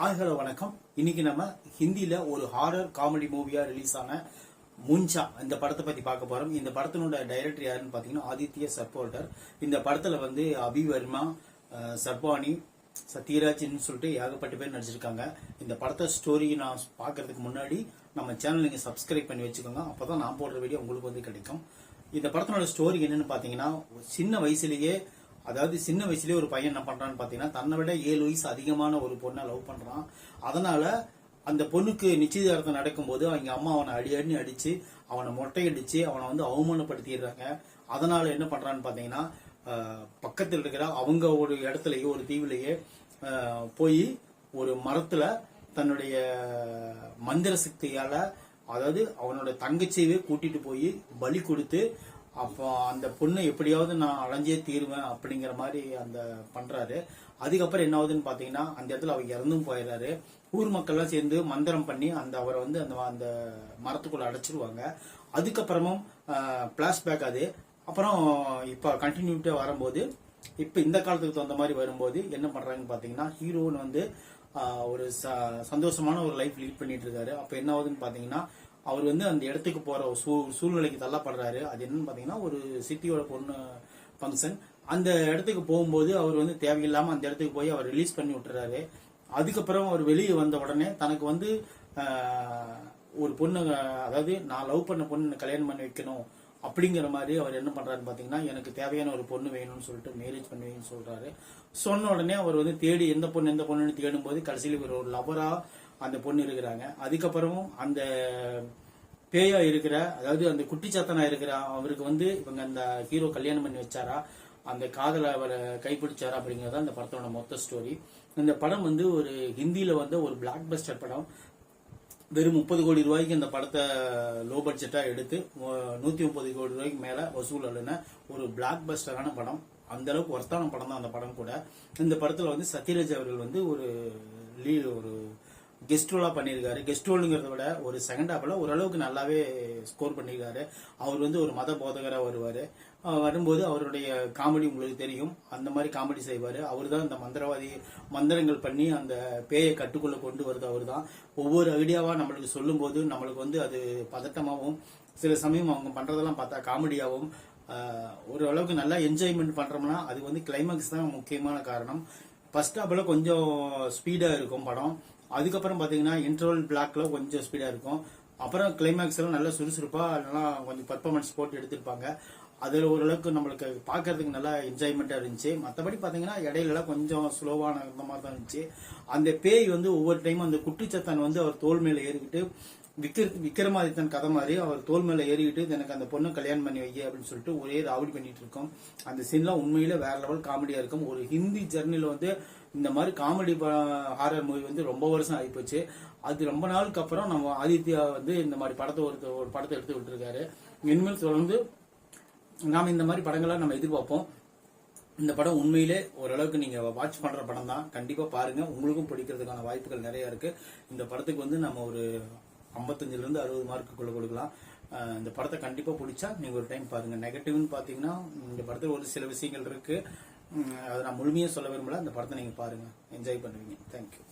Hi hello வணக்கம். இன்னைக்கு நம்ம ஹிந்தியில ஒரு ஹாரர் காமெடி மூவியா ரிலீஸ் ஆன முன்சா இந்த படத்தை பத்தி பார்க்க போறோம். இந்த படத்தினோட டைரக்டர் யாருன்னு பாத்தீங்கன்னா ஆதித்ய சர்போல்டர் இந்த படத்துல வந்து அபி வர்மா சர்பானி சத்யராஜ்னு சொல்லிட்டு ஏகப்பட்ட பேர் நடிச்சிருக்காங்க. இந்த படத்தை ஸ்டோரி நான் பார்க்கறதுக்கு முன்னாடி நம்ம சேனல் நீங்க சப்ஸ்கிரைப் பண்ணி வச்சுக்கோங்க. அப்பதான் நான் போடுற வீடியோ உங்களுக்கு வந்து கிடைக்கும். இந்த படத்தினோட ஸ்டோரி என்னன்னு பாத்தீங்கன்னா சின்ன வயசுலயே அதாவது சின்ன வயசுலேயே ஒரு பையன் என்ன பண்றான்னு பாத்தீங்கன்னா தன்னை விட ஏழு வயசு அதிகமான ஒரு பொண்ணை லவ் பண்றான். அதனால அந்த பொண்ணுக்கு நிச்சயதார்த்தம் நடக்கும்போது அவங்க அம்மா அவனை அடி அடி அடிச்சு அவனை மொட்டையடிச்சு அவனை வந்து அவமானப்படுத்திடுறாங்க. அதனால என்ன பண்றான்னு பாத்தீங்கன்னா பக்கத்தில் இருக்கிற அவங்க ஒரு இடத்துலயே ஒரு தீவுலயே போய் ஒரு மரத்துல தன்னுடைய மந்திர சக்தியால அதாவது அவனோட தங்கச்சியவே கூட்டிட்டு போய் பலி கொடுத்து அப்போ அந்த பொண்ணு எப்படியாவது நான் அலைஞ்சே தீருவேன் அப்படிங்கிற மாதிரி அந்த பண்றாரு. அதுக்கப்புறம் என்ன ஆகுதுன்னு பாத்தீங்கன்னா அந்த இடத்துல அவர் இறந்தும் போயிடுறாரு ஊர் மக்கள்லாம் சேர்ந்து மந்திரம் பண்ணி அந்த அவரை வந்து அந்த அந்த மரத்துக்குள்ள அடைச்சிருவாங்க. அதுக்கப்புறமும் பிளாஷ்பேக் அது. அப்புறம் இப்போ கண்டினியூட்டே வரும்போது இப்போ இந்த காலத்துக்கு தகுந்த மாதிரி வரும்போது என்ன பண்ணுறாங்கன்னு பாத்தீங்கன்னா ஹீரோன்னு வந்து ஒரு ச- சந்தோஷமான ஒரு லைஃப் லீட் பண்ணிட்டு இருக்காரு. அப்ப என்ன ஆகுதுன்னு பாத்தீங்கன்னா அவர் வந்து அந்த இடத்துக்கு போற சூ- சூழ்நிலைக்கு தள்ளப்படுறாரு. அது என்னன்னு பாத்தீங்கன்னா ஒரு சிட்டியோட பொண்ணு ஃபங்க்ஷன் அந்த இடத்துக்கு போகும்போது அவர் வந்து தேவையில்லாம அந்த இடத்துக்கு போய் அவர் ரிலீஸ் பண்ணி விட்டுறாரு. அதுக்கப்புறம் அவர் வெளியே வந்த உடனே தனக்கு வந்து ஒரு பொண்ணு அதாவது நான் லவ் பண்ண பொண்ணு கல்யாணம் பண்ணி வைக்கணும். அப்படிங்கிற மாதிரி அவர் என்ன பண்றாருன்னு பாத்தீங்கன்னா எனக்கு தேவையான ஒரு பொண்ணு வேணும்னு சொல்லிட்டு மேரேஜ் பண்ணுவீங்கன்னு சொல்றாரு. சொன்ன உடனே அவர் வந்து தேடி எந்த பொண்ணு எந்த பொண்ணுன்னு தேடும் போது கடைசியில் இவர் ஒரு லவரா அந்த பொண்ணு இருக்கிறாங்க. அதுக்கப்புறமும் அந்த பேயா இருக்கிற அதாவது அந்த குட்டி சத்தனா இருக்கிற அவருக்கு வந்து இவங்க அந்த ஹீரோ கல்யாணம் பண்ணி வச்சாரா அந்த காதல அவரை கைப்பிடிச்சாரா அப்படிங்கறது அந்த படத்தோட மொத்த ஸ்டோரி இந்த படம் வந்து ஒரு ஹிந்தியில வந்து ஒரு பிளாக் பஸ்டர் படம். வெறும் முப்பது கோடி ரூபாய்க்கு இந்த படத்தை லோ பட்ஜெட்டா எடுத்து நூத்தி முப்பது கோடி ரூபாய்க்கு மேல வசூல் அல்லன ஒரு பிளாக் பஸ்டரான படம். அந்த அளவுக்கு ஒர்த்தான படம் தான் அந்த படம் கூட. இந்த படத்துல வந்து சத்யராஜ் அவர்கள் வந்து ஒரு லீ- ஒரு கெஸ்ட் ரோலாக பண்ணியிருக்காரு. கெஸ்ட் ரோலுங்கிறத விட ஒரு செகண்ட் ஹாஃபில் ஓரளவுக்கு நல்லாவே ஸ்கோர் பண்ணியிருக்காரு. அவர் வந்து ஒரு மத போதகராக வருவார். வரும்போது அவருடைய காமெடி உங்களுக்கு தெரியும். அந்த மாதிரி காமெடி செய்வார். அவர் தான் இந்த மந்திரவாதி மந்திரங்கள் பண்ணி அந்த பேயை கட்டுக்குள்ளே கொண்டு வருது அவர் தான். ஒவ்வொரு ஐடியாவாக நம்மளுக்கு சொல்லும்போது நம்மளுக்கு வந்து அது பதட்டமாகவும் சில சமயம் அவங்க பண்ணுறதெல்லாம் பார்த்தா காமெடியாகவும் ஒரு அளவுக்கு நல்லா என்ஜாய்மெண்ட் பண்ணுறோம்னா அது வந்து கிளைமேக்ஸ் தான் முக்கியமான காரணம். ஃபர்ஸ்ட் ஹாப்ல கொஞ்சம் ஸ்பீடாக இருக்கும் படம். அதுக்கப்புறம் பார்த்தீங்கன்னா இன்டர்வல் பிளாக்ல கொஞ்சம் ஸ்பீடாக இருக்கும். அப்புறம் கிளைமேக்ஸ் எல்லாம் நல்லா சுறுசுறுப்பாக நல்லா கொஞ்சம் பர்ஃபார்மன்ஸ் போட்டு எடுத்திருப்பாங்க. அதில் ஓரளவுக்கு நம்மளுக்கு பார்க்கறதுக்கு நல்லா என்ஜாய்மெண்ட்டாக இருந்துச்சு. மற்றபடி பார்த்தீங்கன்னா இடையிலலாம் கொஞ்சம் ஸ்லோவான இந்த மாதிரி தான் இருந்துச்சு. அந்த பேய் வந்து ஒவ்வொரு டைமும் அந்த குட்டிச்சத்தான் வந்து அவர் தோல் மேலே ஏறிக்கிட்டு விக்ர விக்ரமாதித்தன் கதை மாதிரி அவர் தோல் மேல ஏறிக்கிட்டு எனக்கு அந்த பொண்ணு கல்யாணம் பண்ணி வைக்க அப்படின்னு சொல்லிட்டு ஒரே ராவடி பண்ணிட்டு இருக்கோம். அந்த சீன்லாம் உண்மையில வேற லெவல் காமெடியா இருக்கும். ஒரு ஹிந்தி ஜெர்னில வந்து இந்த மாதிரி காமெடி ஹாரர் மூவி வந்து ரொம்ப வருஷம் ஆகிப்போச்சு அது ரொம்ப நாளுக்கு அப்புறம் நம்ம ஆதித்யா வந்து இந்த மாதிரி படத்தை ஒரு ஒரு படத்தை எடுத்து விட்டுருக்காரு. இனிமேல் தொடர்ந்து நாம இந்த மாதிரி படங்களை நம்ம எதிர்பார்ப்போம். இந்த படம் உண்மையிலே ஓரளவுக்கு நீங்க வாட்ச் பண்ற படம் தான். கண்டிப்பா பாருங்க. உங்களுக்கும் பிடிக்கிறதுக்கான வாய்ப்புகள் நிறைய இருக்கு. இந்த படத்துக்கு வந்து நம்ம ஒரு 55 அறுபது மார்க்குள்ள கொடுக்கலாம். இந்த படத்தை கண்டிப்பாக பிடிச்சா நீங்கள் ஒரு டைம் பாருங்கள் நெகட்டிவ்னு பார்த்தீங்கன்னா இந்த படத்தில் ஒரு சில விஷயங்கள் இருக்குது அதை நான் முழுமையாக சொல்ல விரும்பல. அந்த படத்தை நீங்கள் பாருங்கள் என்ஜாய் பண்ணுவீங்க. தேங்க்யூ